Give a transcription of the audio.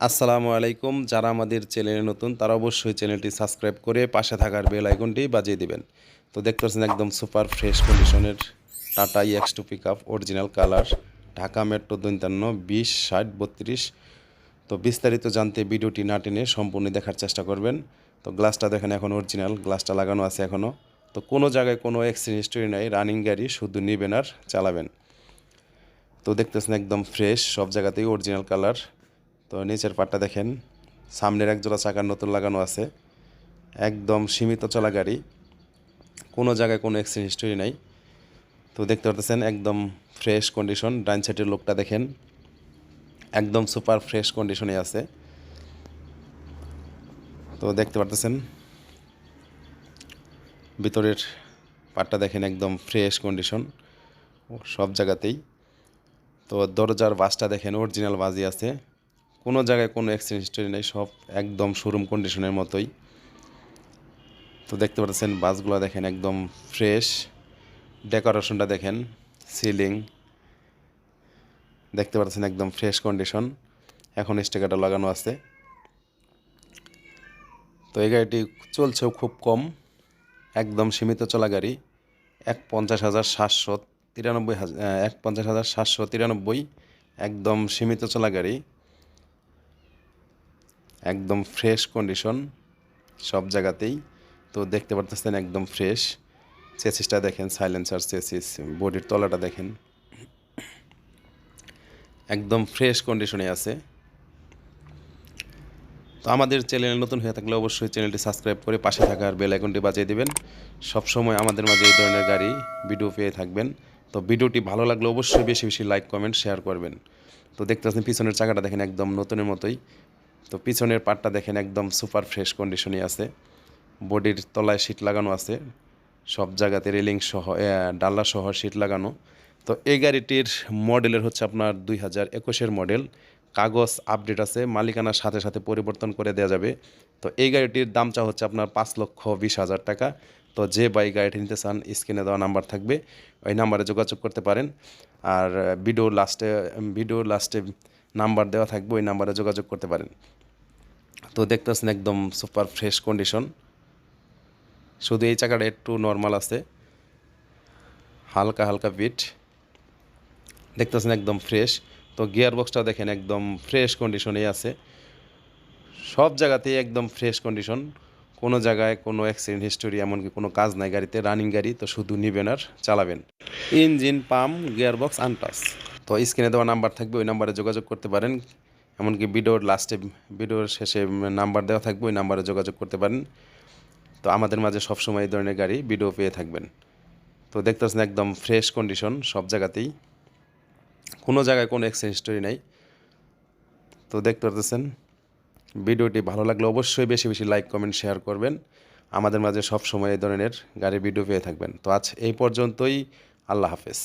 আসসালামু আলাইকুম। যারা আমাদের চ্যানেলে নতুন, তারা অবশ্যই চ্যানেলটি সাবস্ক্রাইব করে পাশে থাকার বেল আইকনটি বাজিয়ে দিবেন। তো দেখতে পাচ্ছেন একদম সুপার ফ্রেশ কন্ডিশনের Tata EX two pick up original colour, Dhaka metro দৈন্তান্ন বিশ, ষাট, বত্রিশ। তো বিস্তারিত জানতে ভিডিওটি না টেনে সম্পূর্ণ দেখার চেষ্টা করবেন। তো গ্লাসটা দেখেন এখন অরিজিনাল, গ্লাসটা লাগানো আছে এখনও তো কোনো জায়গায় কোনো অ্যাক্সিডেন্ট হিস্টোরি নাই রানিং গাড়ি শুধু নেবেন আর চালাবেন। তো দেখতেছেন একদম ফ্রেশ, সব জায়গাতেই অরিজিনাল কালার। তো নিচের পাটটা দেখেন, সামনের এক জোড়া চাকার নতুন লাগানো আছে। একদম সীমিত চলা গাড়ি, কোনো জায়গায় কোনো অ্যাক্সিডেন্ট হিস্টোরি নাই। তো দেখতে পারতেছেন, একদম ফ্রেশ কন্ডিশন ডাইন সাইডের লোকটা দেখেন, একদম সুপার ফ্রেশ কন্ডিশনে আছে। তো দেখতে পারতেছেন, ভিতরের পাটটা দেখেন, একদম ফ্রেশ কন্ডিশন সব জায়গাতেই। তো দরজার বাসটা দেখেন অরিজিনাল বাজি আছে। কোনো জায়গায় কোনো অ্যাক্সিডেন্ট হিস্টোরি নেই, সব একদম শোরুম কন্ডিশনের মতোই। তো দেখতে পাচ্ছেন, বাসগুলো দেখেন একদম ফ্রেশ ডেকোরেশনটা দেখেন সিলিং দেখতে পাচ্ছেন একদম ফ্রেশ কন্ডিশন এখন স্টিকারটা লাগানো আছে। তো এই গাড়িটি চলছেও খুব কম। একদম সীমিত চলা গাড়ি। এক পঞ্চাশ হাজার সাতশো তিরানব্বই হাজার এক পঞ্চাশ হাজার সাতশো তিরানব্বই। একদম সীমিত চলা গাড়ি। একদম ফ্রেশ কন্ডিশন সব জায়গাতেই। তো দেখতে পারতেছেন একদম ফ্রেশ চেসিসটা দেখেন সাইলেন্সার চেসিস, বডির তলাটা দেখেন। একদম ফ্রেশ কন্ডিশনে আছে। তো আমাদের চ্যানেল নতুন হয়ে থাকলে অবশ্যই চ্যানেলটি সাবস্ক্রাইব করে পাশে থাকার বেল আইকনটি বাজিয়ে দিবেন। সবসময় আমাদের মাঝে এই ধরনের গাড়ি ভিডিও পেয়ে থাকবেন। তো ভিডিওটি ভালো লাগলে অবশ্যই বেশি বেশি লাইক কমেন্ট শেয়ার করবেন। তো দেখতে পাচ্ছেন পিছনের চাকাটা দেখেন একদম নতুনের মতোই। তো পিছনের পাটটা দেখেন একদম সুপার ফ্রেশ কন্ডিশনে আছে। বডির তলায় সিট লাগানো আছে। সব জায়গাতে রেলিং সহ ডাল্লা সহ সিট লাগানো। তো এই গাড়িটির মডেলের হচ্ছে আপনার দুই হাজার একুশের মডেল। কাগজ আপডেট আছে মালিকানার সাথে সাথে পরিবর্তন করে দেওয়া যাবে। তো এই গাড়িটির দামটা হচ্ছে আপনার পাঁচ লক্ষ বিশ হাজার টাকা। তো যে বাই গাড়িটি নিতে চান, স্ক্রিনে দেওয়া নাম্বার থাকবে। ওই নাম্বারে যোগাযোগ করতে পারেন। আর ভিডিও লাস্টে ভিডিও লাস্টে নাম্বার দেওয়া থাকবে, ওই নাম্বারে যোগাযোগ করতে পারেন। তো দেখতে পাচ্ছেন একদম সুপার ফ্রেশ কন্ডিশন শুধু এই চাকাটা একটু নর্মাল আছে। হালকা হালকা বিট দেখতেছেন একদম ফ্রেশ তো গিয়ার বক্সটা দেখেন একদম ফ্রেশ কন্ডিশনেই আছে। সব জায়গাতেই একদম ফ্রেশ কন্ডিশন কোনো জায়গায় কোনো অ্যাক্সিডেন্ট হিস্টোরি এমনকি কোনো কাজ নাই গাড়িতে রানিং গাড়ি, তো শুধু নিবেন আর চালাবেন। ইঞ্জিন পাম্প গিয়ার বক্স আনটাস তো স্ক্রিনে দেওয়া নাম্বার থাকবে, ওই নাম্বারে যোগাযোগ করতে পারেন। এমনকি ভিডিওর লাস্টে ভিডিওর শেষে নাম্বার দেওয়া থাকবে, ওই নাম্বারে যোগাযোগ করতে পারেন। তো আমাদের মাঝে সবসময় এই ধরনের গাড়ি ভিডিও পেয়ে থাকবেন। তো দেখতে পাচ্ছেন একদম ফ্রেশ কন্ডিশন সব জায়গাতেই। কোনো জায়গায় কোনো অ্যাক্সিডেন্ট হিস্টোরি নেই। তো দেখতে পারতেছেন, ভিডিওটি ভালো লাগলে অবশ্যই বেশি বেশি লাইক কমেন্ট শেয়ার করবেন। আমাদের মাঝে সব সময় এই ধরনের গাড়ি ভিডিও পেয়ে থাকবেন। তো আজ এই পর্যন্তই, আল্লাহ হাফেজ।